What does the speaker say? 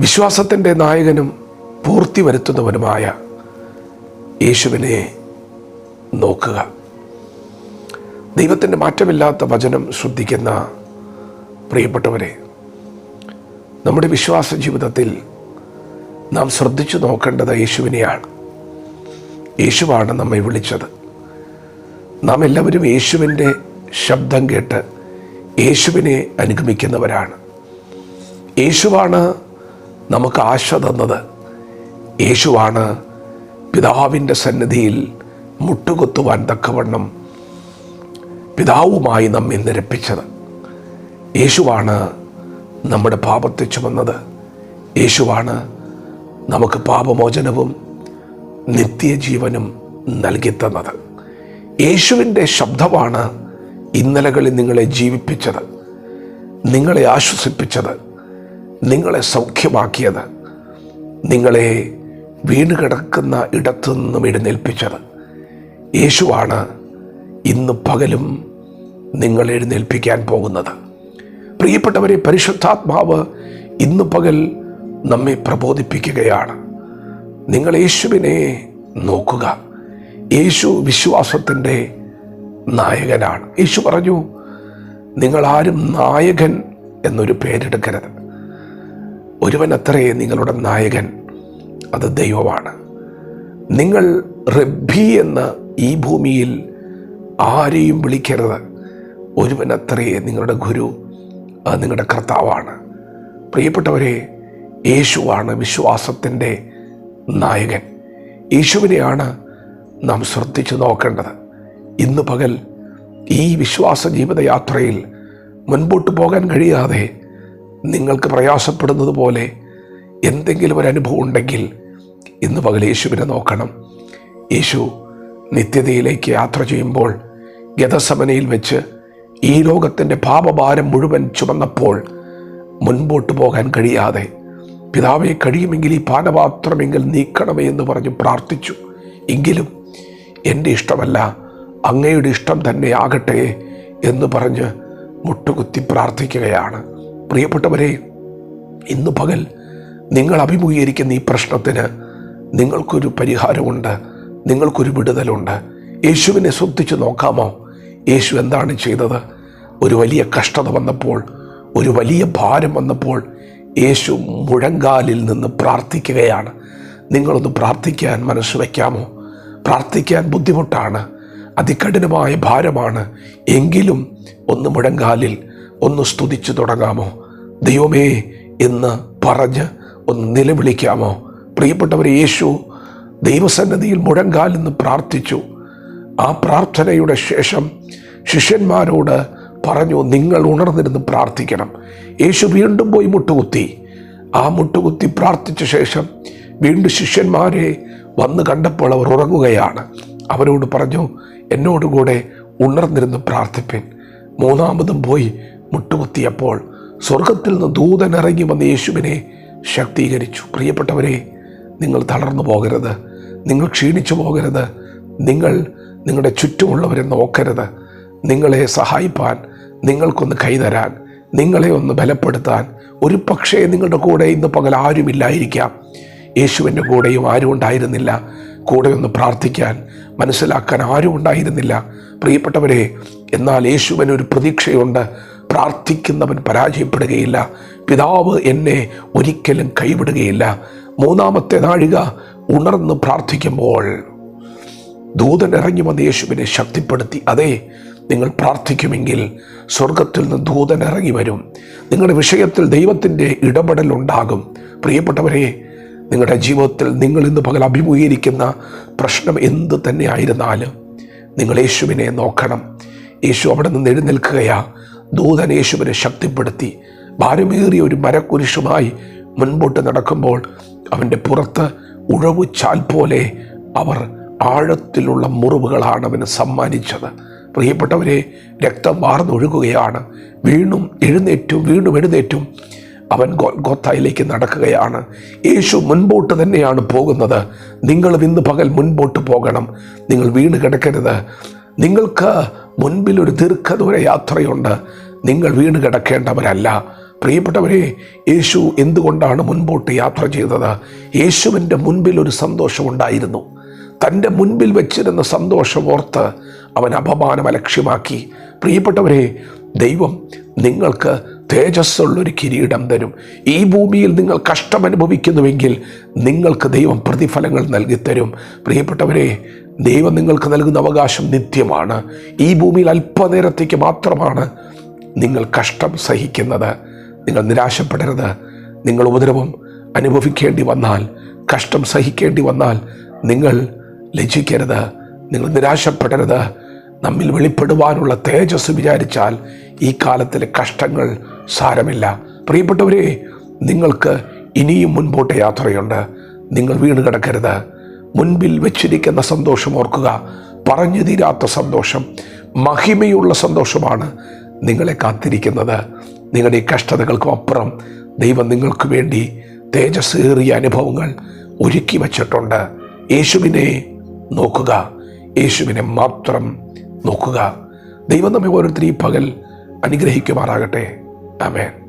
വിശ്വാസത്തിന്റെ നായകനും പൂർത്തി വരുത്തുന്നവനുമായ യേശുവിനെ നോക്കുക. ദൈവത്തിന്റെ മാറ്റമില്ലാത്ത വചനം ശ്രദ്ധിക്കുന്ന പ്രിയപ്പെട്ടവരെ നമ്മുടെ വിശ്വാസ ജീവിതത്തിൽ നാം ശ്രദ്ധിച്ചു നോക്കേണ്ടത് യേശുവിനെയാണ്. യേശുവാണ് നമ്മെ വിളിച്ചത്. നാം എല്ലാവരും യേശുവിന്റെ ശബ്ദം കേട്ട് യേശുവിനെ അനുഗമിക്കുന്നവരാണ്. യേശുവാണ് നമുക്ക് ആശ തന്നത്. യേശുവാണ് പിതാവിന്റെ സന്നിധിയിൽ മുട്ടുകുത്തുവാൻ തക്കവണ്ണം പിതാവുമായി നമ്മെ നിരപ്പിച്ചത്. യേശുവാണ് നമ്മുടെ പാപത്തെ ചുമന്നത്. യേശുവാണ് നമുക്ക് പാപമോചനവും നിത്യജീവനും നൽകിത്തന്നത് യേശുവിന്റെ ശബ്ദമാണ് ഇന്നലകളിൽ നിങ്ങളെ ജീവിപ്പിച്ചത് നിങ്ങളെ ആശ്വസിപ്പിച്ചത്. നിങ്ങളെ സൗഖ്യമാക്കിയത് നിങ്ങളെ വീണ് കിടക്കുന്ന ഇടത്തു നിന്നും എഴുന്നേൽപ്പിച്ചത്. യേശുവാണ് ഇന്ന് പകലും നിങ്ങൾ എഴുന്നേൽപ്പിക്കാൻ പോകുന്നത്. പ്രിയപ്പെട്ടവരെ പരിശുദ്ധാത്മാവ് ഇന്ന് പകൽ നമ്മെ പ്രബോധിപ്പിക്കുകയാണ്. നിങ്ങൾ യേശുവിനെ നോക്കുക. യേശു വിശ്വാസത്തിന്റെ നായകനാണ്. യേശു പറഞ്ഞു നിങ്ങളാരും നായകൻ എന്നൊരു പേരെടുക്കരുത്. ഒരുവൻ അത്രയേ നിങ്ങളുടെ നായകൻ. അത് ദൈവമാണ്. നിങ്ങൾ റബ്ബി എന്ന് ഈ ഭൂമിയിൽ ആരെയും വിളിക്കരുത്. ഒരുവൻ അത്രയേ നിങ്ങളുടെ ഗുരു അത് നിങ്ങളുടെ കർത്താവാണ്. പ്രിയപ്പെട്ടവരെ യേശുവാണ് വിശ്വാസത്തിന്റെ നായകൻ. യേശുവിനെയാണ് നാം ശ്രദ്ധിച്ചു നോക്കേണ്ടത്. ഇന്ന് പകൽ ഈ വിശ്വാസ ജീവിതയാത്രയിൽ മുൻപോട്ട് പോകാൻ കഴിയാതെ നിങ്ങൾക്ക് പ്രയാസപ്പെടുന്നത് പോലെ എന്തെങ്കിലും ഒരു അനുഭവം ഉണ്ടെങ്കിൽ ഇന്ന് പകൽ യേശുവിനെ നോക്കണം. യേശു നിത്യതയിലേക്ക് യാത്ര ചെയ്യുമ്പോൾ ഗതസമനയിൽ വെച്ച് ഈ ലോകത്തിന്റെ പാപഭാരം മുഴുവൻ ചുമന്നപ്പോൾ മുൻപോട്ട് പോകാൻ കഴിയാതെ പിതാവെ കഴിയുമെങ്കിൽ ഈ പാനപാത്രമെങ്കിൽ നീക്കണമേ എന്ന് പറഞ്ഞ് പ്രാർത്ഥിച്ചു. എങ്കിലും എന്റെ ഇഷ്ടമല്ല അങ്ങയുടെ ഇഷ്ടം തന്നെ ആകട്ടെ എന്ന് പറഞ്ഞ് മുട്ടുകുത്തി പ്രാർത്ഥിക്കുകയാണ്. പ്രിയപ്പെട്ടവരെ ഇന്ന് പകൽ നിങ്ങൾ അഭിമുഖീകരിക്കുന്ന ഈ പ്രശ്നത്തിന് നിങ്ങൾക്കൊരു പരിഹാരമുണ്ട് നിങ്ങൾക്കൊരു വിടുതലുണ്ട്. യേശുവിനെ ശ്രദ്ധിച്ച് നോക്കാമോ? യേശു എന്താണ് ചെയ്തത്? ഒരു വലിയ കഷ്ടത വന്നപ്പോൾ ഒരു വലിയ ഭാരം വന്നപ്പോൾ യേശു മുഴങ്കാലിൽ നിന്ന് പ്രാർത്ഥിക്കുകയാണ്. നിങ്ങളൊന്ന് പ്രാർത്ഥിക്കാൻ മനസ്സ് വയ്ക്കാമോ? പ്രാർത്ഥിക്കാൻ ബുദ്ധിമുട്ടാണ് അതികഠിനമായ ഭാരമാണ്. എങ്കിലും ഒന്ന് മുഴങ്കാലിൽ ഒന്ന് സ്തുതിച്ചു തുടങ്ങാമോ? ദൈവമേ എന്ന് പറഞ്ഞ് ഒന്ന് നിലവിളിക്കാമോ? പ്രിയപ്പെട്ടവർ യേശു ദൈവസന്നദ്ധിയിൽ മുഴങ്കാൽ നിന്ന് പ്രാർത്ഥിച്ചു. ആ പ്രാർത്ഥനയുടെ ശേഷം ശിഷ്യന്മാരോട് പറഞ്ഞു നിങ്ങൾ ഉണർന്നിരുന്ന് പ്രാർത്ഥിക്കണം. യേശു വീണ്ടും പോയി മുട്ടുകുത്തി. ആ മുട്ടുകുത്തി പ്രാർത്ഥിച്ച ശേഷം വീണ്ടും ശിഷ്യന്മാരെ വന്ന് കണ്ടപ്പോൾ അവർ ഉറങ്ങുകയാണ്. അവരോട് പറഞ്ഞു എന്നോടുകൂടെ ഉണർന്നിരുന്ന് പ്രാർത്ഥിപ്പിൻ. മൂന്നാമതും പോയി മുട്ടുകുത്തിയപ്പോൾ സ്വർഗത്തിൽ നിന്ന് ദൂതൻ ഇറങ്ങി വന്ന യേശുവിനെ ശക്തീകരിച്ചു. പ്രിയപ്പെട്ടവരെ നിങ്ങൾ തളർന്നു പോകരുത്. നിങ്ങൾ ക്ഷീണിച്ചു പോകരുത്. നിങ്ങൾ നിങ്ങളുടെ ചുറ്റുമുള്ളവരെ നോക്കരുത്. നിങ്ങളെ സഹായിപ്പാൻ നിങ്ങൾക്കൊന്ന് കൈതരാൻ നിങ്ങളെ ഒന്ന് ബലപ്പെടുത്താൻ. ഒരു പക്ഷേ നിങ്ങളുടെ കൂടെ ഇന്ന് പകൽ ആരുമില്ലായിരിക്കാം. യേശുവിന്റെ കൂടെയും ആരും ഉണ്ടായിരുന്നില്ല. കൂടെ ഒന്ന് പ്രാർത്ഥിക്കാൻ മനസ്സിലാക്കാൻ ആരും ഉണ്ടായിരുന്നില്ല. പ്രിയപ്പെട്ടവരെ എന്നാൽ യേശുവിന് ഒരു പ്രതീക്ഷയുണ്ട്. പ്രാർത്ഥിക്കുന്നവൻ പരാജയപ്പെടുകയില്ല. പിതാവ് എന്നെ ഒരിക്കലും കൈവിടുകയില്ല. മൂന്നാമത്തെ നാഴിക ഉണർന്ന് പ്രാർത്ഥിക്കുമ്പോൾ ദൂതൻ ഇറങ്ങി വന്ന് യേശുവിനെ ശക്തിപ്പെടുത്തി അതെ നിങ്ങൾ പ്രാർത്ഥിക്കുമെങ്കിൽ സ്വർഗത്തിൽ നിന്ന് ദൂതൻ ഇറങ്ങി വരും. നിങ്ങളുടെ വിഷയത്തിൽ ദൈവത്തിന്റെ ഇടപെടൽ ഉണ്ടാകും. പ്രിയപ്പെട്ടവരെ നിങ്ങളുടെ ജീവിതത്തിൽ നിങ്ങൾ ഇന്ന് പകൽ അഭിമുഖീകരിക്കുന്ന പ്രശ്നം എന്ത് തന്നെ ആയിരുന്നാലും നിങ്ങൾ യേശുവിനെ നോക്കണം. യേശു അവിടെ നിന്ന് എഴുന്നേൽക്കുകയാ. ദൂതൻ യേശുവിനെ ശക്തിപ്പെടുത്തി. ഭാരമേറിയ ഒരു മരക്കുരിശുമായി മുൻപോട്ട് നടക്കുമ്പോൾ അവന്റെ പുറത്ത് ഉഴവു ചാൽ പോലെ അവർ ആഴത്തിലുള്ള മുറിവുകളാണ് അവന് സമ്മാനിച്ചത്. പ്രിയപ്പെട്ടവരെ രക്തം വാർന്നൊഴുകുകയാണ്. വീണ്ടും എഴുന്നേറ്റും വീണ്ടും എഴുന്നേറ്റും അവൻ ഗോത്തായിലേക്ക് നടക്കുകയാണ്. യേശു മുൻപോട്ട് തന്നെയാണ് പോകുന്നത്. നിങ്ങൾ ഇന്ന് പകൽ മുൻപോട്ട് പോകണം. നിങ്ങൾ വീണ് കിടക്കരുത്. നിങ്ങൾക്ക് മുൻപിൽ ഒരു ദീർഘദൂര യാത്രയുണ്ട്. നിങ്ങൾ വീണ് കിടക്കേണ്ടവരല്ല. പ്രിയപ്പെട്ടവരെ യേശു എന്തുകൊണ്ടാണ് മുൻപോട്ട് യാത്ര ചെയ്തത്? യേശുവിന്റെ മുൻപിൽ ഒരു സന്തോഷമുണ്ടായിരുന്നു തന്റെ മുൻപിൽ വെച്ചിരുന്ന സന്തോഷം ഓർത്ത് അവൻ അപമാനം അലക്ഷ്യമാക്കി. പ്രിയപ്പെട്ടവരെ ദൈവം നിങ്ങൾക്ക് തേജസ്സുള്ളൊരു കിരീടം തരും. ഈ ഭൂമിയിൽ നിങ്ങൾ കഷ്ടം അനുഭവിക്കുന്നുവെങ്കിൽ നിങ്ങൾക്ക് ദൈവം പ്രതിഫലങ്ങൾ നൽകിത്തരും. പ്രിയപ്പെട്ടവരെ ദൈവം നിങ്ങൾക്ക് നൽകുന്ന അവകാശം നിത്യമാണ്. ഈ ഭൂമിയിൽ അല്പനേരത്തേക്ക് മാത്രമാണ് നിങ്ങൾ കഷ്ടം സഹിക്കുന്നത്. നിങ്ങൾ നിരാശപ്പെടരുത്. നിങ്ങൾ ഉപദ്രവം അനുഭവിക്കേണ്ടി വന്നാൽ കഷ്ടം സഹിക്കേണ്ടി വന്നാൽ നിങ്ങൾ ലജ്ജിക്കരുത്. നിങ്ങൾ നിരാശപ്പെടരുത്. നമ്മിൽ വെളിപ്പെടുവാനുള്ള തേജസ് വിചാരിച്ചാൽ ഈ കാലത്തിലെ കഷ്ടങ്ങൾ സാരമില്ല. പ്രിയപ്പെട്ടവരെ നിങ്ങൾക്ക് ഇനിയും മുൻപോട്ട് യാത്രയുണ്ട്. നിങ്ങൾ വീണ് കിടക്കരുത്. മുൻപിൽ വെച്ചിരിക്കുന്ന സന്തോഷം ഓർക്കുക. പറഞ്ഞു തീരാത്ത സന്തോഷം മഹിമയുള്ള സന്തോഷമാണ് നിങ്ങളെ കാത്തിരിക്കുന്നത്. നിങ്ങളുടെ ഈ കഷ്ടതകൾക്കും അപ്പുറം ദൈവം നിങ്ങൾക്ക് വേണ്ടി തേജസ്സേറിയ അനുഭവങ്ങൾ ഒരുക്കി വച്ചിട്ടുണ്ട്. യേശുവിനെ നോക്കുക. യേശുവിനെ മാത്രം നോക്കുക. ദൈവം നമ്മെ ഓരോരുത്തരും ഈ പകൽ അനുഗ്രഹിക്കുമാറാകട്ടെ. ആമേൻ.